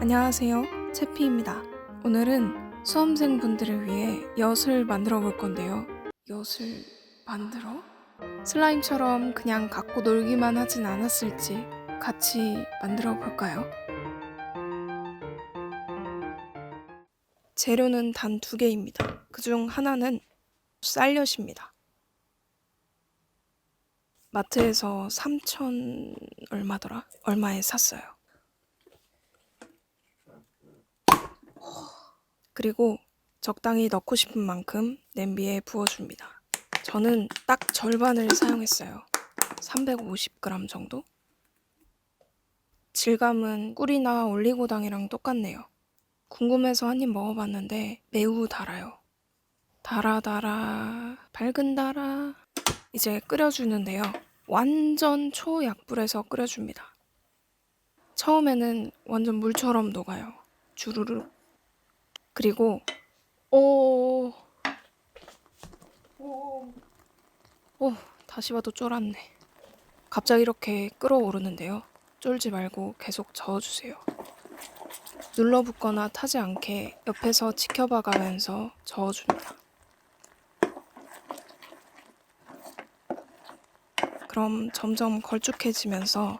안녕하세요. 채피입니다. 오늘은 수험생 분들을 위해 엿을 만들어 볼 건데요. 엿을 만들어? 슬라임처럼 그냥 갖고 놀기만 하진 않았을지 같이 만들어 볼까요? 재료는 단 두 개입니다. 그중 하나는 쌀엿입니다. 마트에서 3천 얼마더라? 얼마에 샀어요. 그리고 적당히 넣고 싶은 만큼 냄비에 부어줍니다. 저는 딱 절반을 사용했어요. 350g 정도? 질감은 꿀이나 올리고당이랑 똑같네요. 궁금해서 한 입 먹어봤는데 매우 달아요. 달아 달아 밝은 달아 이제 끓여주는데요. 완전 초약불에서 끓여줍니다. 처음에는 완전 물처럼 녹아요. 주르륵 그리고 오, 오, 오, 다시 봐도 쫄았네. 갑자기 이렇게 끓어오르는데요. 쫄지 말고 계속 저어주세요. 눌러붙거나 타지 않게 옆에서 지켜봐 가면서 저어줍니다. 그럼 점점 걸쭉해지면서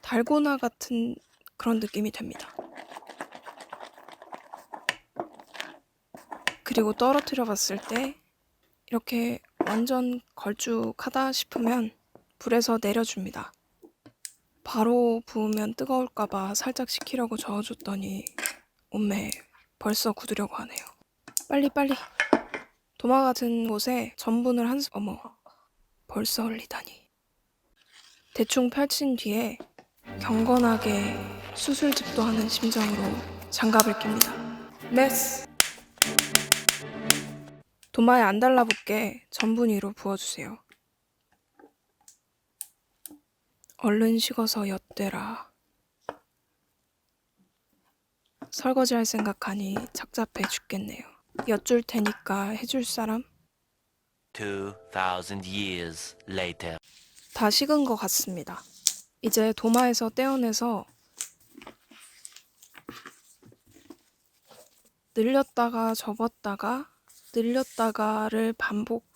달고나 같은 그런 느낌이 됩니다. 그리고 떨어뜨려 봤을 때 이렇게 완전 걸쭉하다 싶으면 불에서 내려줍니다. 바로 부으면 뜨거울까봐 살짝 식히려고 저어줬더니 온매 벌써 굳으려고 하네요. 빨리 빨리 도마 같은 곳에 전분을 한 스... 어머 벌써 흘리다니 대충 펼친 뒤에 경건하게 수술집도 하는 심정으로 장갑을 낍니다. 메스 도마에 안 달라붙게 전분 위로 부어주세요. 얼른 식어서 엿대라. 설거지 할 생각하니 착잡해 죽겠네요. 엿줄 테니까 해줄 사람? 2,000 years later. 다 식은 것 같습니다. 이제 도마에서 떼어내서 늘렸다가 접었다가 늘렸다가를 반복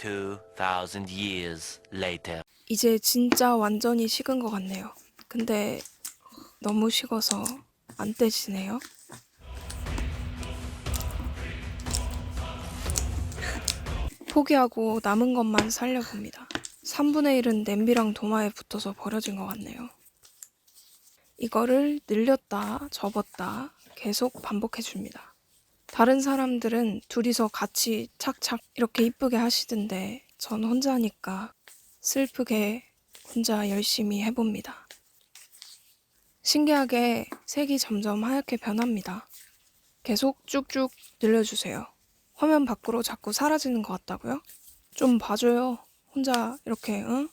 2,000 years later. 이제 진짜 완전히 식은 것 같네요. 근데 너무 식어서 안 떼지네요. 포기하고 남은 것만 살려봅니다. 3분의 1은 냄비랑 도마에 붙어서 버려진 것 같네요. 이거를 늘렸다 접었다 계속 반복해 줍니다. 다른 사람들은 둘이서 같이 착착 이렇게 이쁘게 하시던데 전 혼자 하니까 슬프게 혼자 열심히 해봅니다. 신기하게 색이 점점 하얗게 변합니다. 계속 쭉쭉 늘려주세요. 화면 밖으로 자꾸 사라지는 것 같다고요? 좀 봐줘요. 혼자 이렇게 응?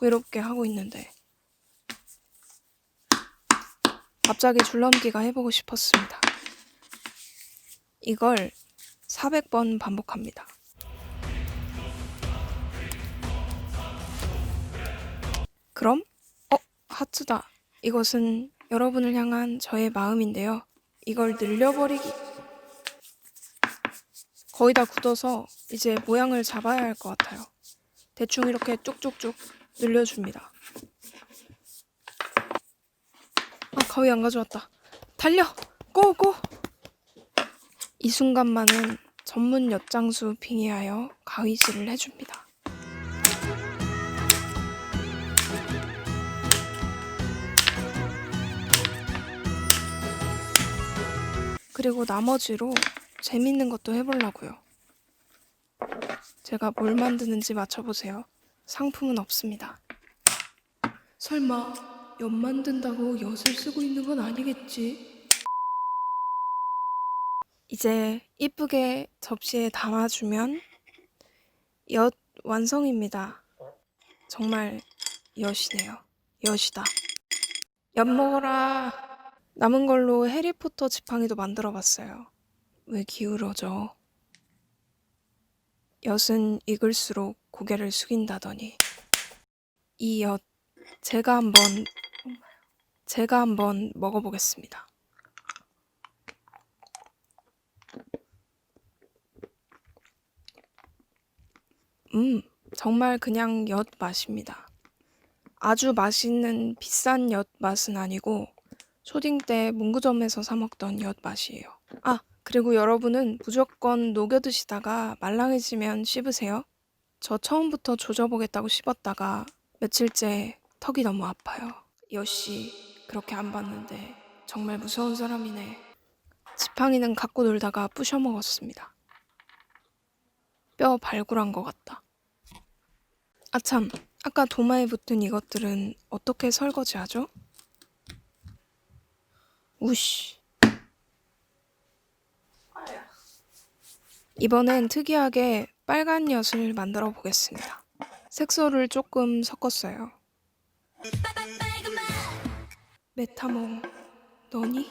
외롭게 하고 있는데. 갑자기 줄넘기가 해보고 싶었습니다. 이걸 400번 반복합니다. 그럼? 어, 하츠다. 이것은 여러분을 향한 저의 마음인데요. 이걸 늘려버리기. 거의 다 굳어서 이제 모양을 잡아야 할 것 같아요. 대충 이렇게 쭉쭉쭉 늘려줍니다. 아, 가위 안 가져왔다. 달려! 고고! 이 순간만은 전문 엿장수 빙의하여 가위질을 해줍니다. 그리고 나머지로 재밌는 것도 해보려고요. 제가 뭘 만드는지 맞춰보세요. 상품은 없습니다. 설마 엿 만든다고 엿을 쓰고 있는 건 아니겠지? 이제 이쁘게 접시에 담아주면 엿 완성입니다. 정말 엿이네요. 엿이다. 엿 먹어라. 남은 걸로 해리포터 지팡이도 만들어 봤어요. 왜 기울어져? 엿은 익을수록 고개를 숙인다더니 이 엿 제가 한번 제가 한번 먹어보겠습니다. 음, 정말 그냥 엿 맛입니다. 아주 맛있는 비싼 엿 맛은 아니고 초딩 때 문구점에서 사 먹던 엿 맛이에요. 아, 그리고 여러분은 무조건 녹여 드시다가 말랑해지면 씹으세요. 저 처음부터 조져보겠다고 씹었다가 며칠째 턱이 너무 아파요. 여씨, 그렇게 안 봤는데 정말 무서운 사람이네. 지팡이는 갖고 놀다가 부셔 먹었습니다. 뼈 발굴한 것 같다. 아참, 아까 도마에 붙은 이것들은 어떻게 설거지하죠? 우씨. 이번엔 특이하게 빨간 엿을 만들어 보겠습니다. 색소를 조금 섞었어요. 메타몽, 너니?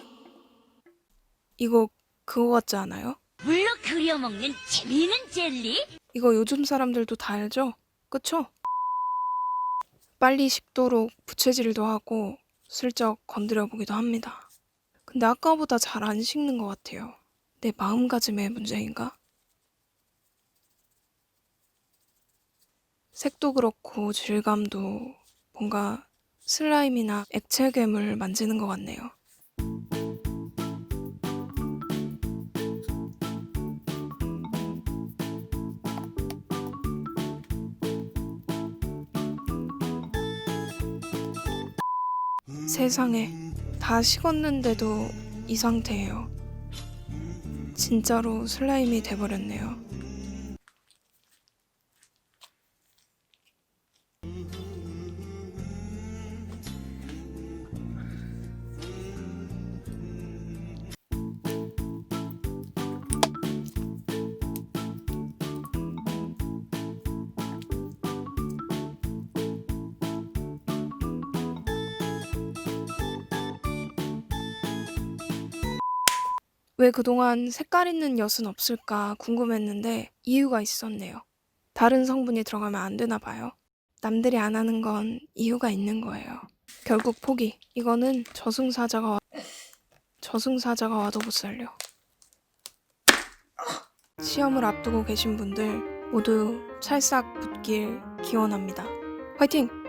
이거 그거 같지 않아요? 물로 그려 먹는 재미있는 젤리? 이거 요즘 사람들도 다 알죠? 그쵸? 빨리 식도록 부채질도 하고 슬쩍 건드려 보기도 합니다. 근데 아까보다 잘 안 식는 것 같아요. 내 마음가짐의 문제인가? 색도 그렇고 질감도 뭔가 슬라임이나 액체 괴물 만지는 것 같네요. 세상에 다 식었는데도 이 상태예요. 진짜로 슬라임이 돼버렸네요. 왜 그동안 색깔 있는 엿은 없을까 궁금했는데 이유가 있었네요. 다른 성분이 들어가면 안 되나 봐요. 남들이 안 하는 건 이유가 있는 거예요. 결국 포기. 이거는 저승사자가 와... 저승사자가 와도 못 살려. 시험을 앞두고 계신 분들 모두 찰싹 붙길 기원합니다. 화이팅!